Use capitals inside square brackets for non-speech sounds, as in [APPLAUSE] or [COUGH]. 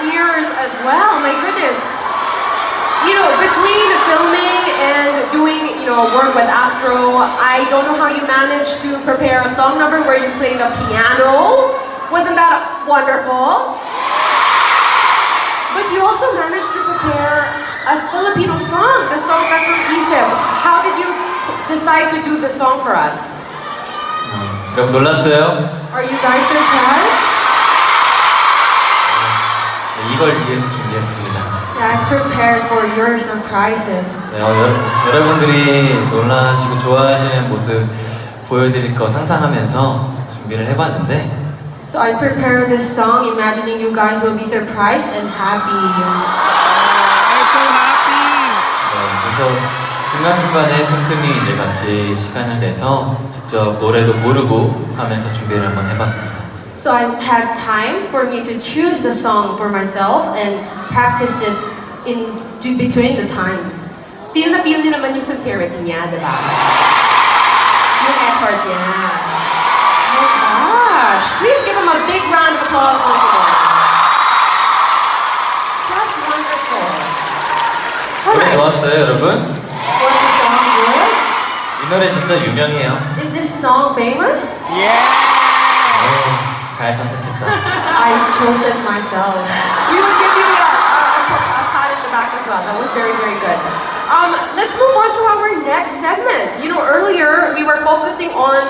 ears as well. My goodness. You know, between filming and doing, you know, work with Astro, I don't know how you managed to prepare a song number where you play the piano. Wasn't that wonderful? But you also managed to prepare a Filipino song, the song that's from Isip. How did you decide to do the song for us? 여러분 놀랐어요? Are you guys surprised? 네, 이걸 위해서 준비했습니다. I prepared for your surprises. 네, 어, 여, 여러분들이 놀라시고 좋아하시는 모습 보여드릴 거 상상하면서 준비를 해봤는데 So I prepared this song imagining you guys will be surprised and happy. I'm so happy! 네, 그래서 중간중간에 틈틈이 이제 같이 시간을 내서 직접 노래도 부르고 하면서 준비를 한번 해봤습니다. So I had time for me to choose the song for myself and practiced it in to between the times. Feel na feel niyo naman yung sincerity niya, di ba? Yung effort niya. Oh my gosh! Please give him a big round of applause once again. Just wonderful. 노래 Alright. 좋았어요, 여러분? Was the song good? 이 노래 진짜 유명해요. Is this song famous? Yeah! 오, 잘 선택했다. [LAUGHS] I chose it myself. We will give you a, a, a pat in the back as well. That was very, very good. Um, let's move on to our next segment. You know, earlier we were focusing on